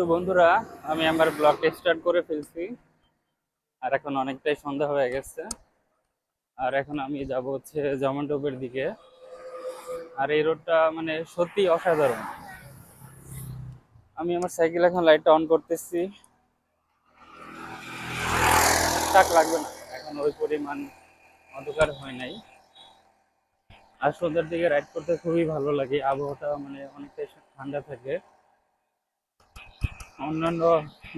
তো বন্ধুরা, আমি আমার ব্লগটা স্টার্ট করে ফেলছি। আর এখন অনেকটাই সন্ধ্যা হয়ে গেছে। আর এখন আমি যাব হচ্ছে জমন্টপের দিকে। আর এই রোডটা মানে সত্যি অসাধারণ। আমি আমার সাইকেল এখন লাইটটা অন করতেছি। টাক লাগবে না। এখন ওই পরিমাণ অন্ধকার হয় নাই। আর সন্ধ্যার দিকে রাইড করতে খুবই ভালো লাগে। আবহাওয়াটা মানে অনেকটাই ঠান্ডা থাকে। অন্যান্য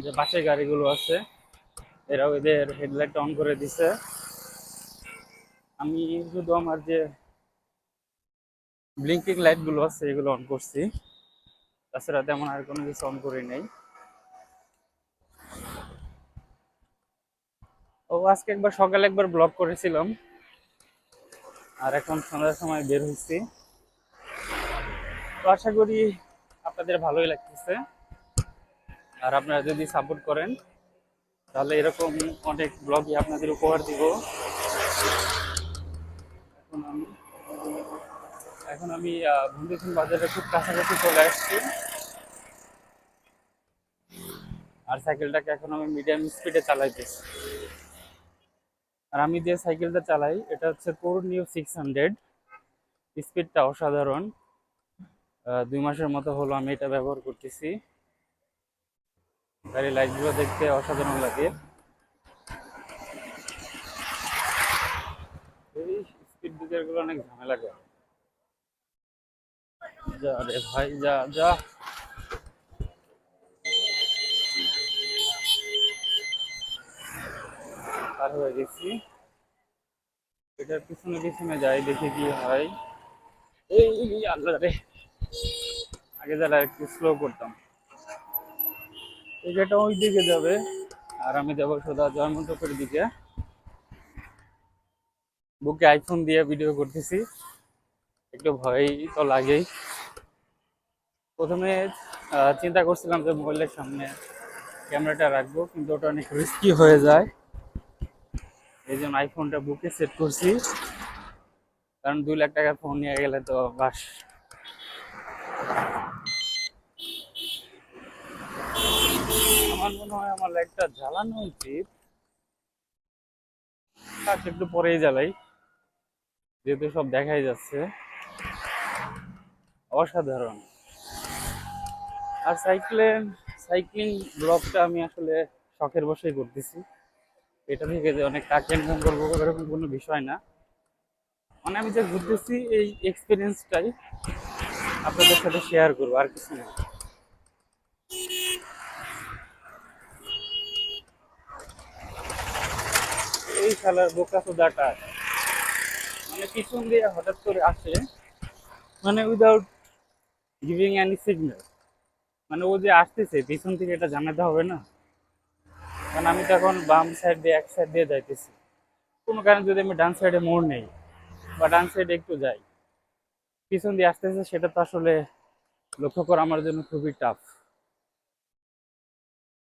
যে বাসের গাড়িগুলো আছে, এরাও এদের হেডলাইট অন করে দিছে। আমি শুধু আমার যে ব্লিঙ্কিং লাইটগুলো আছে, এগুলো অন করছি। তাছাড়া তেমন আর কোনো কিছু অন করি নাই। ও, আজকে একবার সকালে একবার ব্লগ করেছিলাম। আর এখন সন্ধ্যার সময় বের হয়েছি তো আশা করি আপনাদের ভালোই লাগতেছে। আর আপনারা যদি সাপোর্ট করেন, তাহলে এরকম অনেক ব্লগই আপনাদের উপহার দিব। এখন আমি এখন আমি ভুন্দিপুর বাজারে খুব কাছাকাছি চলে আসছি। আর সাইকেলটাকে এখন আমি মিডিয়াম স্পিডে চালাইতেছি। আর আমি যে সাইকেলটা চালাই, এটা হচ্ছে কোর নিউ সিক্স হান্ড্রেড স্পিডটা অসাধারণ। দুই মাসের মতো হলো আমি এটা ব্যবহার করতেছি। গাড়ির লাইটগুলো দেখতে অসাধারণ লাগে। এই স্পিড ব্রেকারগুলো অনেক ঝামেলা যা রে ভাই, যা যা। হয়ে গেছি। এটার পিছনে পিছনে যাই, দেখি কি হয়। এই আল্লাহ রে। আগে যারা একটু স্লো করতাম। গাড়িটা ওই দিকে যাবে। আর আমি যাব সোজা জয়মন্তপুর দিকে। বুকে আইফোন দিয়ে ভিডিও করতেছি। একটু ভয় তো লাগেই। প্রথমে চিন্তা করছিলাম যে মোবাইলের সামনে ক্যামেরাটা রাখব, কিন্তু ওটা অনেক রিস্কি হয়ে যায়। এই জন্য আইফোনটা বুকে সেট করছি। কারণ দুই লাখ টাকার ফোন নিয়ে গেলে তো বাস আমার মনে হয় আমার লাইটটা জ্বালানো উচিত। থাক, একটু পরেই জ্বালাই। যেহেতু সব দেখাই যাচ্ছে। অসাধারণ। আর সাইকেলে সাইক্লিং ব্লগটা আমি আসলে শখের বসেই করতেছি। এটা থেকে যে অনেক টাকা ইনকাম করব এরকম কোনো বিষয় না। মানে আমি যে ঘুরতেছি এই এক্সপিরিয়েন্সটাই আপনাদের সাথে শেয়ার করব আর কিছু না। খেলার বোকা সোদাটা। মানে পিছন দিয়ে হঠাৎ করে আসে মানে উইদাউট গিভিং এনি সিগন্যাল মানে ও যে আসতেছে, পিছন থেকে এটা জানাতে হবে না। কারণ আমি তো এখন বাম সাইড দিয়ে, এক সাইড দিয়ে যাইতেছি। কোনো কারণে যদি আমি ডান সাইডে মোড় নেই, বা ডান সাইডে একটু যাই, পিছন দিয়ে আসতেছে, সেটা তো আসলে লক্ষ্য করা আমার জন্য খুবই টাফ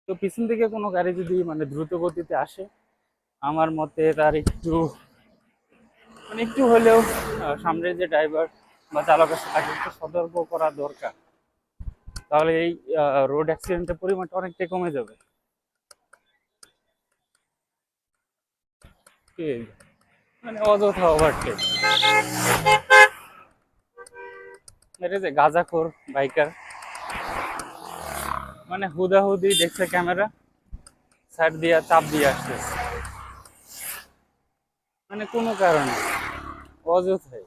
তো পিছন থেকে কোনো গাড়ি যদি মানে দ্রুত গতিতে আসে আমার মতে তার একটু মানে একটু হলেও সামনের যে ড্রাইভার বা চালক আছে, তাকে একটু সতর্ক করা দরকার। তাহলে এই রোড অ্যাক্সিডেন্টের পরিমাণটা অনেকটাই কমে যাবে? মানে অযথা ওভারটেক এটা যে গাঁজাখোর বাইকার মানে হুদাহুদি দেখছে ক্যামেরা সাইড দিয়া চাপ দিয়ে আসতেছে। মানে কোনো কারণে। অযথাই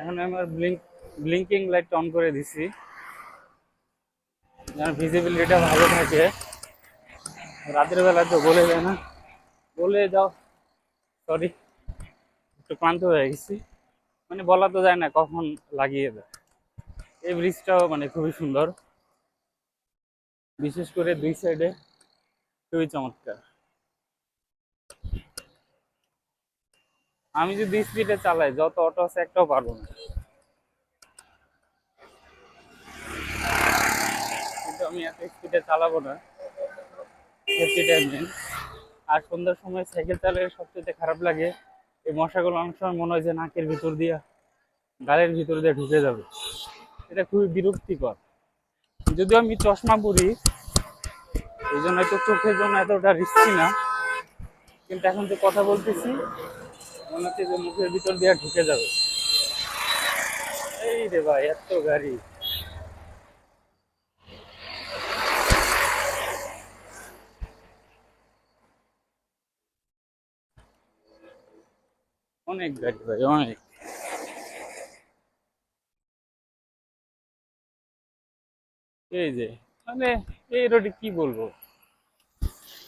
এখন আমার ব্লিঙ্ক ব্লিঙ্কিং লাইট অন করে দিছি। যেন ভিজিবিলিটিটা ভালো থাকে। রাতের বেলা তো বলে যায় না। বলে যাও সরি একটু ক্লান্ত হয়ে গেছি। মানে বলা তো যায় না কখন লাগিয়ে দেয়। এই ব্রিজটাও মানে খুবই সুন্দর। বিশেষ করে দুই সাইডে খুবই চমৎকার। আমি যদি স্পিডে চালাই, যত অটো আছে একটাও পারব না। কিন্তু আমি এত স্পিডে চালাবো না। সেফটি টাইমে আর সন্ধ্যার সময় সাইকেল চালালে সবচেয়ে খারাপ লাগে, এই মশাগুলো অনেক সময় মনে হয় যে নাকের ভিতর দিয়া, গালের ভিতর দিয়ে ঢুকে যাবে। এটা খুবই বিরক্তিকর। যদিও আমি চশমা পরি, এই জন্য হয়তো চোখের জন্য এতটা রিস্কি না। কিন্তু এখন যে কথা বলতেছি, মনে হচ্ছে যে মুখের ভিতর দিয়ে ঢুকে যাবে। এই রে ভাই, এত গাড়ি। অনেক গাড়ি ভাই, অনেক। এই যে মানে এই রোডে কি বলব?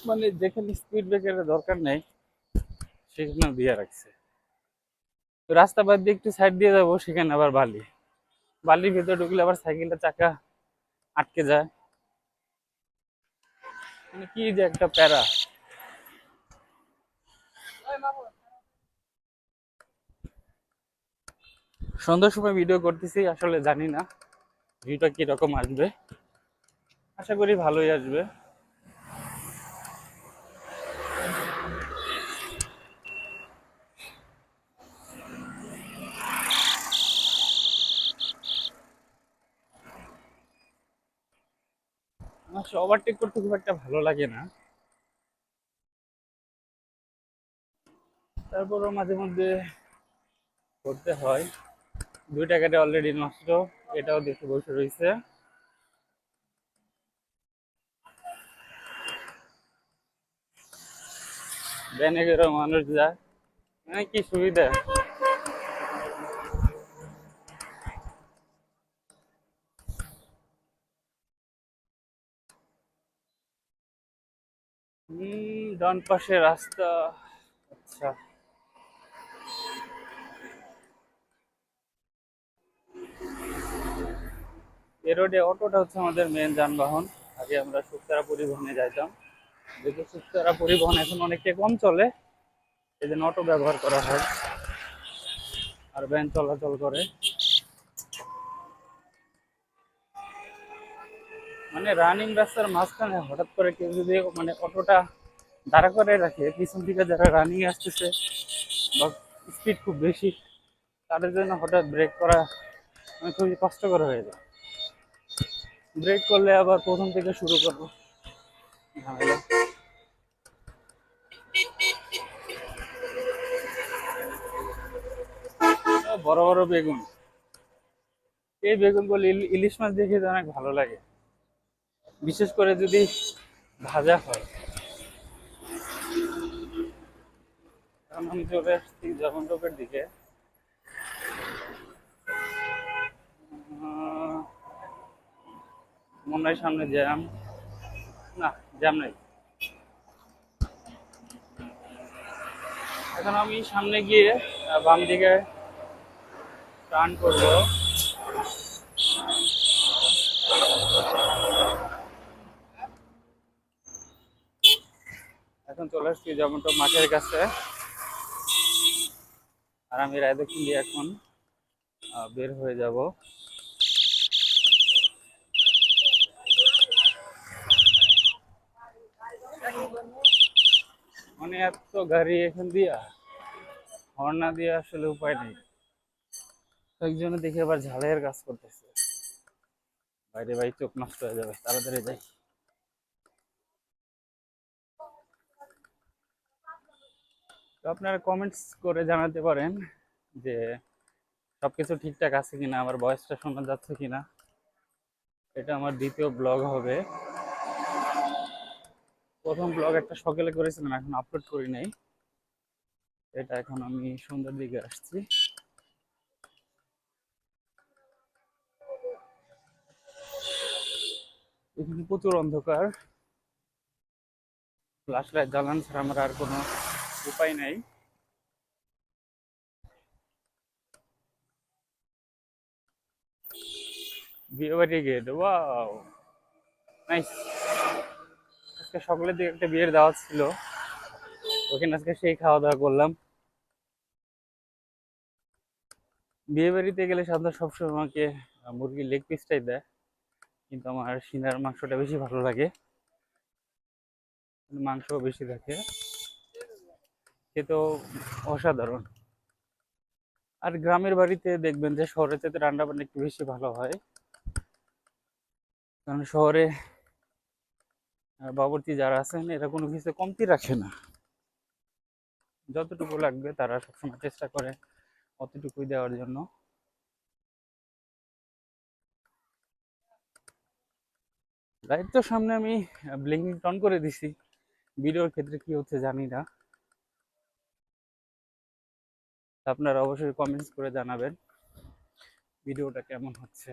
মানে যেখানে স্পিড ব্রেকারের দরকার নেই, সেখানে দিয়ে রাখছে। তো রাস্তা বাদ দিয়ে একটু সাইড দিয়ে যাব, সেখানে আবার বালি। বালির ভিতরে ঢুকলে আবার সাইকেলটা চাকা আটকে যায়। মানে কি যে একটা প্যারা। সন্ধ্যার সময় ভিডিও করতেছি, আসলে জানি না। ভিডিওটা কীরকম আসবে? আশা করি ভালোই আসবে। ওভারটেক করতে খুব একটা ভালো লাগে না। তারপরও মাঝে মধ্যে করতে হয়। দুই টাকাটা অলরেডি নষ্ট, এটাও দেখে বসে রয়েছে ভ্যানে করে মানুষ যায়। মানে কি সুবিধা? হম ডান পাশে রাস্তা। আচ্ছা। এ রোডে অটোটা হচ্ছে আমাদের মেন যানবাহন। আগে আমরা শুক্তারা পরিবহনে যাইতাম। যেহেতু পরিবহন এখন অনেকটা কম চলে, এই জন্য অটো ব্যবহার করা হয়। আর ভ্যান চলাচল করে। মানে রানিং রাস্তার মাঝখানে হঠাৎ করে কেউ যদি মানে অটোটা দাঁড়া করে রাখে, পিছন থেকে যারা রানিং আসতেছে, বা স্পিড খুব বেশি, তাদের জন্য হঠাৎ ব্রেক করা মানে খুবই কষ্টকর হয়ে যায়। ব্রেক করলে আবার প্রথম থেকে শুরু করব। ঝামেলা বড় বড় বেগুন। এই বেগুনগুলো ইল- ইলিশ মাছ দিয়ে খেতে অনেক ভালো লাগে। বিশেষ করে যদি ভাজা হয়। কারণ আমি দিকে মনে হয় সামনে জ্যাম। না, জ্যাম নাই। এখন আমি সামনে গিয়ে বাম দিকে টার্ন করল। এখন চলে আসছি যেমনটা মাঠের কাছে। আর আমি রায় দক্ষিণ দিয়ে এখন বের হয়ে যাব। মানে এত গাড়ি এখান দিয়া হর্ন দিয়ে আসলে উপায় নেই। একজনে দেখে আবার ঝালাইয়ের কাজ করতেছে। বাইরে ভাই চোখ নষ্ট হয়ে যাবে, তাড়াতাড়ি যাই। আপনারা কমেন্টস করে জানাতে পারেন যে সবকিছু ঠিকঠাক আছে কিনা, আমার ভয়েসটা শোনা যাচ্ছে কিনা। এটা আমার দ্বিতীয় ব্লগ হবে। প্রথম ব্লগ একটা সকালে করেছিলাম, এখন আপলোড করি নাই। এটা এখন আমি সন্ধ্যার দিকে আসছি। এখানে প্রচুর অন্ধকার। ফ্লাশ লাইট জ্বালান ছাড়া আমার আর কোনো উপায় নাই। বিয়ে বাড়ি গেট, ওয়াও। নাইস আজকে সকালের দিকে একটা বিয়ের দাওয়াত ছিল। ওখানে আজকে সেই খাওয়া দাওয়া করলাম। বিয়ে বাড়িতে গেলে সাধারণত সবসময় আমাকে মুরগির লেগ পিসটাই দেয়। কিন্তু আমার সিনার মাংসটা বেশি ভালো লাগে। মাংস বেশি থাকে খেতেও অসাধারণ। আর গ্রামের বাড়িতে দেখবেন যে শহরের চাইতে রান্না বান্না একটু বেশি ভালো হয়। কারণ শহরে আহ, যারা আছেন এরা কোনো কিছু কমতি রাখে না। যতটুকু লাগবে তারা সবসময় চেষ্টা করে অতটুকুই দেওয়ার জন্য। লাইট তো সামনে আমি ব্লিঙ্কিং টন করে দিছি। ভিডিওর ক্ষেত্রে কি হচ্ছে জানি না। আপনারা অবশ্যই কমেন্টস করে জানাবেন ভিডিওটা কেমন হচ্ছে।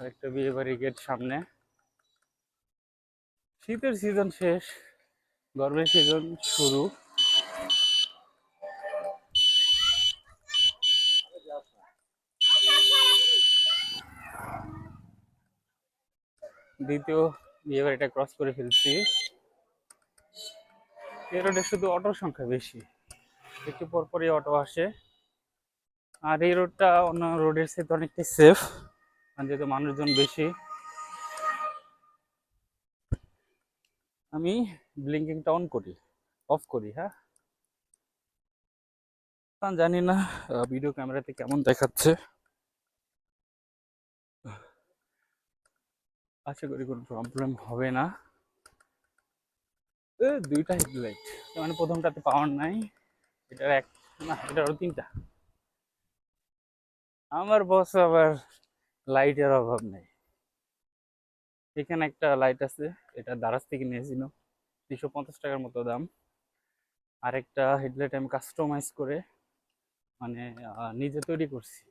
একটা বিয়ে বাড়ি গেট সামনে। শীতের সিজন শেষ, গরমের সিজন শুরু। দ্বিতীয় বিয়ে বাড়িটা ক্রস করে ফেলছি। এই রোডে শুধু অটোর সংখ্যা বেশি। একটু পর পরই অটো আসে। আর এই রোডটা অন্য রোডের সাথে অনেকটাই সেফ যেহেতু মানুষজন বেশি। আমি ব্লিঙ্কিংটা অন করি অফ করি হ্যাঁ? জানি না ভিডিও ক্যামেরাতে কেমন দেখাচ্ছে। আশা করি কোনো প্রবলেম হবে না। দুইটা হেডলাইট মানে প্রথমটাতে পাওয়ার নাই। এটার এক, না এটারও তিনটা। আমার বস আবার লাইটের অভাব নেই। এখানে একটা লাইট আছে, এটা দারাজ থেকে নিয়েছিল। দুশো পঞ্চাশ টাকার মতো দাম। আরেকটা হেডলাইট আমি কাস্টমাইজ করে মানে নিজে তৈরি করছি।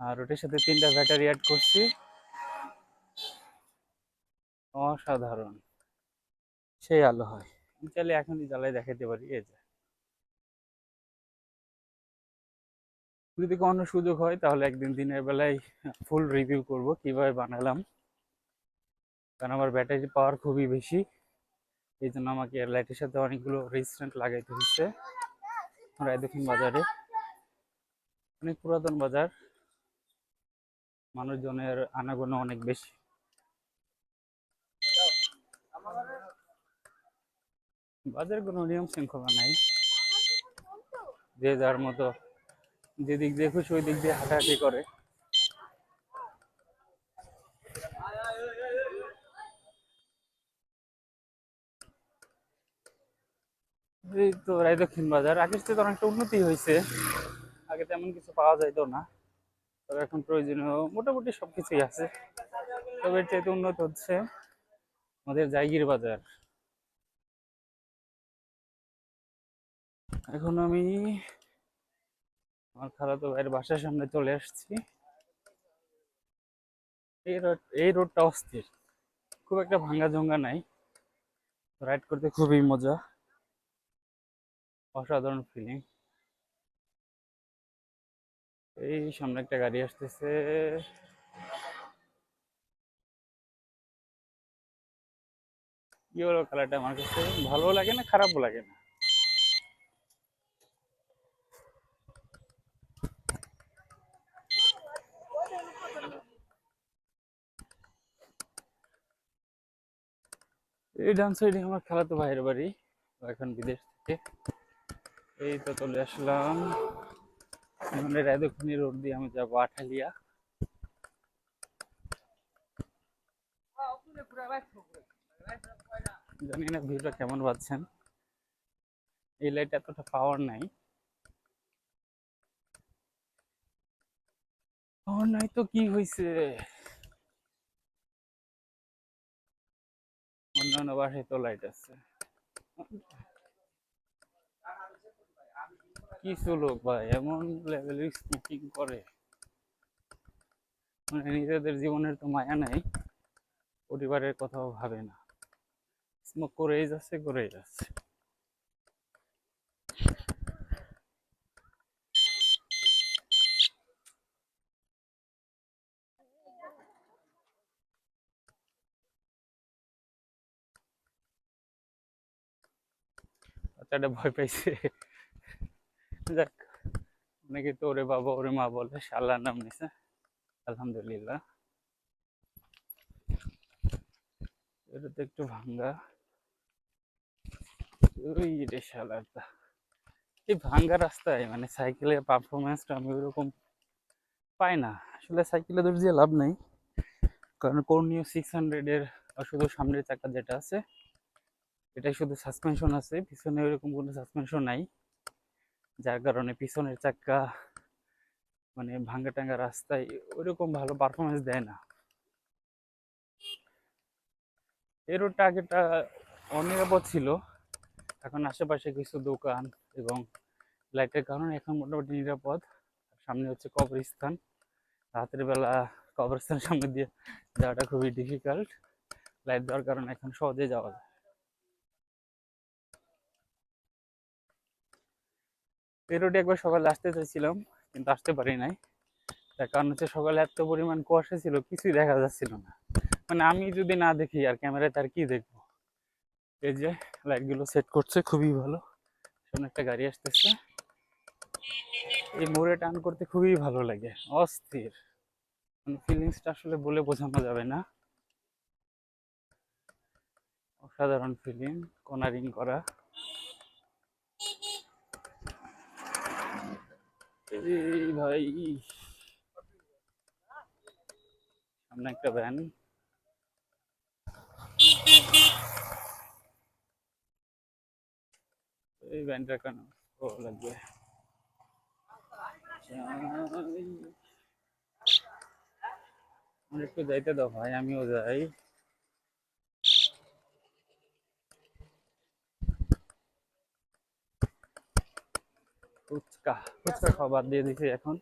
আর ওটার সাথে তিনটা ব্যাটারি অ্যাড করছি। অসাধারণ। সেই আলো হয়। আমি চাইলে এখনই জ্বালাই দেখাতে পারি, এই যে। যদি কোনো সুযোগ হয়, তাহলে একদিন দিনের বেলায় ফুল রিভিউ করব, কীভাবে বানালাম। কারণ আমার ব্যাটারি পাওয়ার খুবই বেশি। এই জন্য আমাকে লাইটের সাথে অনেকগুলো রেজিস্ট্যান্ট লাগাইতে হচ্ছে রায়দক্ষিণ বাজারে। অনেক পুরাতন বাজার। মানুষজনের আনাগোনা অনেক বেশি। বাজারে কোনো নিয়ম শৃঙ্খলা নাই। যে যার মতো যেদিক দিয়ে খুশি ওই দিক দিয়ে হাঁটাহাঁটি করে। এই তো রায় দক্ষিণ বাজার। আগের থেকে অনেকটা উন্নতি হয়েছে। আগে তেমন কিছু পাওয়া যাইতো না। তবে এখন প্রয়োজনীয় মোটামুটি সবকিছুই আছে। তবে এর চাইতে উন্নত হচ্ছে আমাদের জায়গির বাজার। এখন আমি আমার খালাতো ভাইয়ের বাসার সামনে চলে আসছি। এই রোড, এই রোডটা অস্থির। খুব একটা ভাঙ্গা জঙ্গা নাই। রাইড করতে খুবই মজা। অসাধারণ ফিলিং এই সামনে একটা গাড়ি আসতেছে। হলো, কালারটা আমার কাছে ভালো লাগে না খারাপও লাগে না? এই ডান সাইডে আমার খালাতো ভাইয়ের বাড়ি এখন বিদেশ থেকে। এই তো চলে আসলাম। এখন রায়দক্ষিণী রোড দিয়ে আমি যাব আঠালিয়া। জানি না ভিউটা কেমন পাচ্ছেন। এই লাইট এতটা পাওয়ার নাই। পাওয়ার নাই তো কি হয়েছে অন্যান্য বাসায় তো লাইট আছে। কিছু লোক ভাই, এমন লেভেলের স্মোকিং করে। মানে নিজেদের জীবনের তো মায়া নাই, পরিবারের কথাও ভাবে না। স্মোক করেই যাচ্ছে করেই যাচ্ছে। বাচ্চাটা ভয় পাইছে। যাক, অনেকে তো ওরে বাবা, ওরে মা বলে আল্লাহর নাম নিছে। আলহামদুলিল্লাহ। এটা তো একটু ভাঙ্গা। ওই রে এই ভাঙ্গা রাস্তায় মানে সাইকেলের পারফরমেন্সটা আমি ওরকম পাই না। আসলে সাইকেলে দৌড় দিয়ে লাভ নেই। কারণ কর্নিও সিক্স হান্ড্রেডের শুধু সামনের চাকা যেটা আছে এটাই শুধু সাসপেনশন আছে, পিছনে ওইরকম কোনো সাসপেনশন নাই। যার কারণে পিছনের চাকা মানে ভাঙ্গা টাঙ্গা রাস্তায় ওইরকম ভালো পারফরমেন্স দেয় না। এর রোডটা আগেটা অনিরাপদ ছিল। এখন আশেপাশে কিছু দোকান এবং লাইটের কারণে এখন মোটামুটি নিরাপদ। সামনে হচ্ছে কবরস্থান। রাতের বেলা কবরস্থানের সামনে দিয়ে যাওয়াটা খুবই ডিফিকাল্ট লাইট দেওয়ার কারণে এখন সহজে যাওয়া যায়। এই রোডে একবার সকালে আসতে চাইছিলাম, কিন্তু আসতে পারি নাই। তার কারণ হচ্ছে সকালে এত পরিমাণ কুয়াশা ছিল, কিছুই দেখা যাচ্ছিল না। মানে আমি যদি না দেখি, আর ক্যামেরায় তার কি দেখব? এই যে লাইটগুলো সেট করছে, খুবই ভালো। সামনে একটা গাড়ি আসতেছে। এই মোড়ে টান করতে খুবই ভালো লাগে, অস্থির। মানে ফিলিংসটা আসলে বলে বোঝানো যাবে না। অসাধারণ ফিলিং কোনারিং করা। ভাই সামনে একটা ভ্যান এই ভ্যানটা কেন ও লাগবে আমার একটু যাইতে দাও ভাই আমিও যাই ফুচকা। ফুচকা বাদ দিয়ে দিছি এখন।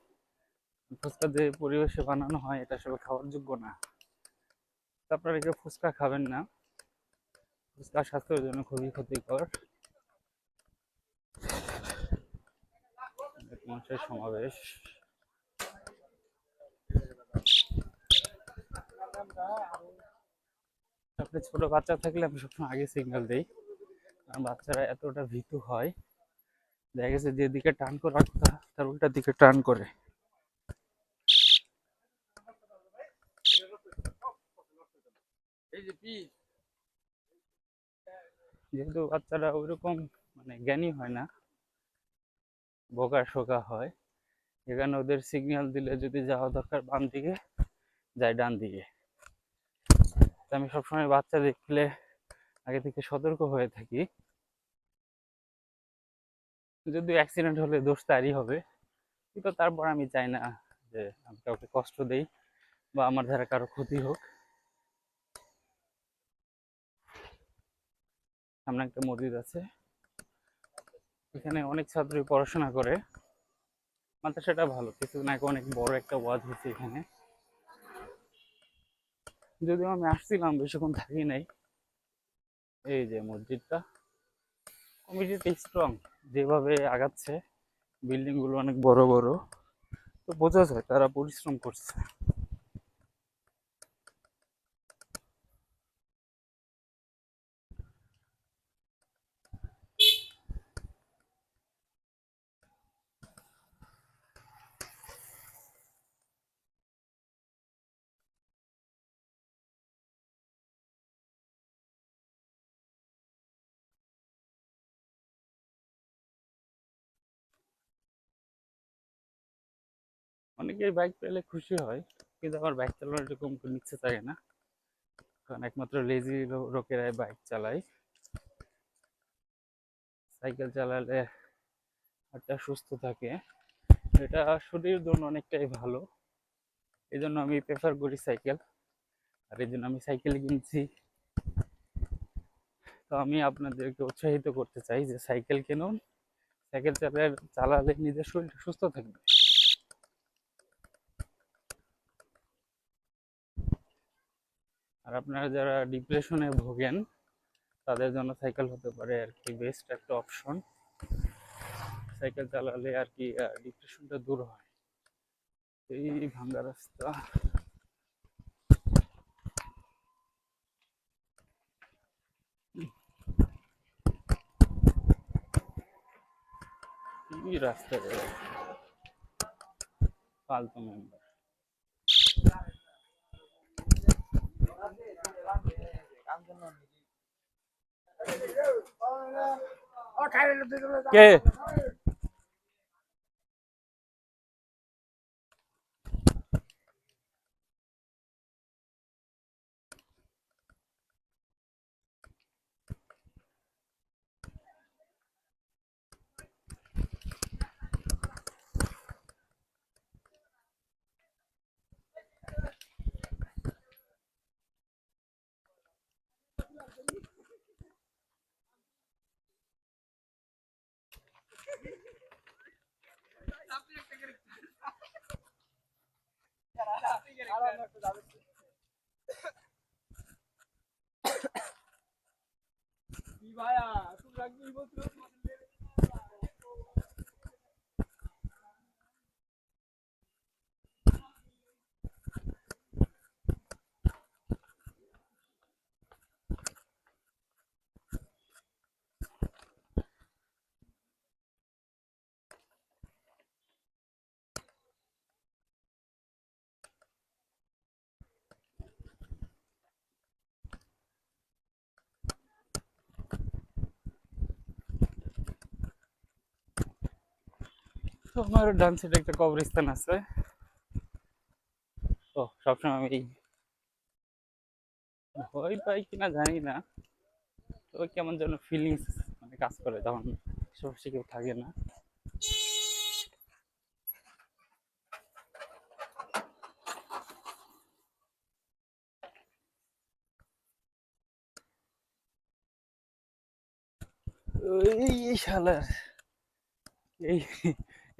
ফুচকা যে পরিবেশে বানানো হয়, এটা আসলে খাওয়ার যোগ্য না। আপনারা কেউ ফুচকা খাবেন না। ফুচকা স্বাস্থ্যের জন্য খুবই ক্ষতিকর। মানুষের সমাবেশ। আপনি ছোট বাচ্চা থাকলে আমি সবসময় আগে সিগন্যাল দিই। কারণ বাচ্চারা এতটা ভীতু হয়। দেখা গেছে যেদিকে টান করার কথা তার উল্টা দিকে টান করে। যেহেতু বাচ্চারা ওইরকম মানে জ্ঞানী হয় না বোকা শোকা হয় এখানে ওদের সিগন্যাল দিলে যদি যাওয়া দরকার বাম দিকে যায় ডান দিকে। আমি সবসময় বাচ্চা দেখলে আগে থেকে সতর্ক হয়ে থাকি। যদি অ্যাক্সিডেন্ট হলে দোষ তারই হবে। কিন্তু তারপর আমি চাই না যে আমি কাউকে কষ্ট দেই বা আমার দ্বারা কারও ক্ষতি হোক। সামনে একটা মসজিদ আছে। এখানে অনেক ছাত্রই পড়াশোনা করে। মাদ্রাসাটা ভালো কিছুদিন আগে অনেক বড় একটা ওয়াজ হয়েছে এখানে। যদিও আমি আসছিলাম, বেশিক্ষণ থাকি নাই। এই যে মসজিদটা কমিটিটা স্ট্রং যেভাবে আগাচ্ছে বিল্ডিংগুলো অনেক বড় বড় তো বোঝা যায় তারা পরিশ্রম করছে। অনেকেই বাইক পেলে খুশি হয়, কিন্তু আমার বাইক চালানোর এরকম কোনো ইচ্ছে থাকে না। কারণ একমাত্র লেজি লোকেরাই বাইক চালায়। সাইকেল চালালে হাতটা সুস্থ থাকে। এটা শরীরের জন্য অনেকটাই ভালো। এই জন্য আমি প্রেফার করি সাইকেল আর এই জন্য আমি সাইকেল কিনছি। তো আমি আপনাদেরকে উৎসাহিত করতে চাই যে সাইকেল কিনুন সাইকেল চালালে চালালে নিজের শরীরটা সুস্থ থাকবে। আর আপনারা যারা ডিপ্রেশনে ভোগেন, তাদের জন্য সাইকেল হতে পারে আর কি বেস্ট একটা অপশন সাইকেল চালালে আর কি ডিপ্রেশনটা দূর হয়। এই ভাঙ্গা রাস্তা। রাস্তা রে ফালতু মেম্বার কে? তো আমার ডান সাইডে একটা কবরস্থান আছে। তো সবসময় আমি ভয় পাই কিনা জানি না। তো কেমন যেন ফিলিংস মানে কাজ করে তখন আশেপাশে কেউ থাকে না। এই শালার, এই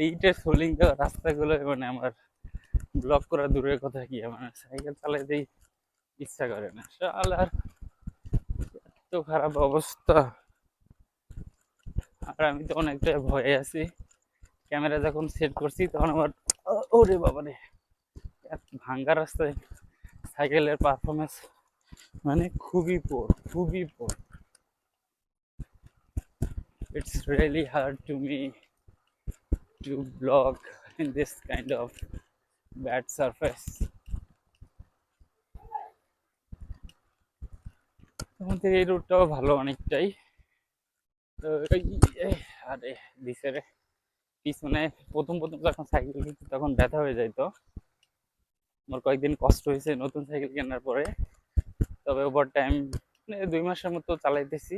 এইটার সোলিং দেওয়া রাস্তাগুলো মানে আমার ব্লক করা দূরের কথা কি আমার? সাইকেল চালাতেই ইচ্ছা করে না। শালার, এত খারাপ অবস্থা। আর আমি তো অনেকটা ভয়ে আছি। ক্যামেরা যখন সেট করছি, তখন আমার, ওরে বাবা রে ভাঙ্গা রাস্তায় সাইকেলের পারফরমেন্স মানে খুবই পোর খুবই poor it's really hard to me to vlog in this kind of bad surface. আমাদের এই রুটটাও ভালো অনেকটাই। তো আরে দিছে রে পিছনে প্রথম প্রথম যখন সাইকেল কিনছি তখন ব্যথা হয়ে যাইতো আমার কয়েকদিন কষ্ট হয়েছে নতুন সাইকেল কেনার পরে। তবে ওভার টাইম দুই মাসের মতো চালাইতেছি।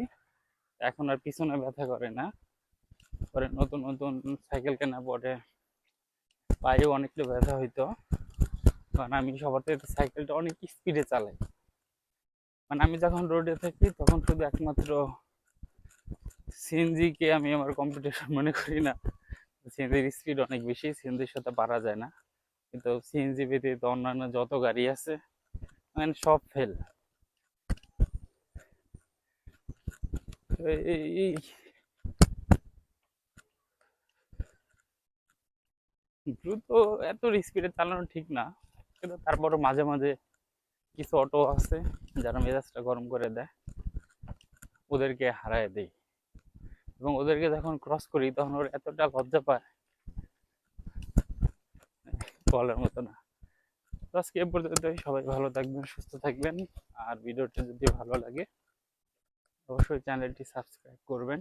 এখন আর পিছনে ব্যথা করে না। পরে নতুন নতুন সাইকেল কেনা পরে পায়েও অনেকটা ব্যথা হইতো। কারণ আমি সবার থেকে সাইকেলটা অনেক স্পিডে চালাই। মানে আমি যখন রোডে থাকি, তখন শুধু একমাত্র সিএনজি কে আমি আমার কম্পিটিশন মনে করি না। সিএনজির স্পিড অনেক বেশি সিএনজির সাথে পারা যায় না। কিন্তু সিএনজি ব্যতীত অন্যান্য যত গাড়ি আছে মানে সব ফেল এই দ্রুত এত স্পিডে চালানো ঠিক না। কিন্তু তারপরও মাঝে মাঝে কিছু অটো আছে, যারা মেজাজটা গরম করে দেয়। ওদেরকে হারায় দেই। এবং ওদেরকে যখন ক্রস করি, তখন ওরা এতটা লজ্জা পায়। বলার মতো না। তো আজকে এ পর্যন্তই। সবাই ভালো থাকবেন, সুস্থ থাকবেন। আর ভিডিওটা যদি ভালো লাগে, অবশ্যই চ্যানেলটি সাবস্ক্রাইব করবেন।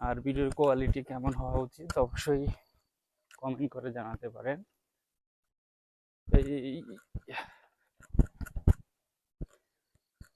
আর ভিডিওর কোয়ালিটি কেমন হওয়া উচিত অবশ্যই কমেন্ট করে জানাতে পারেন। এই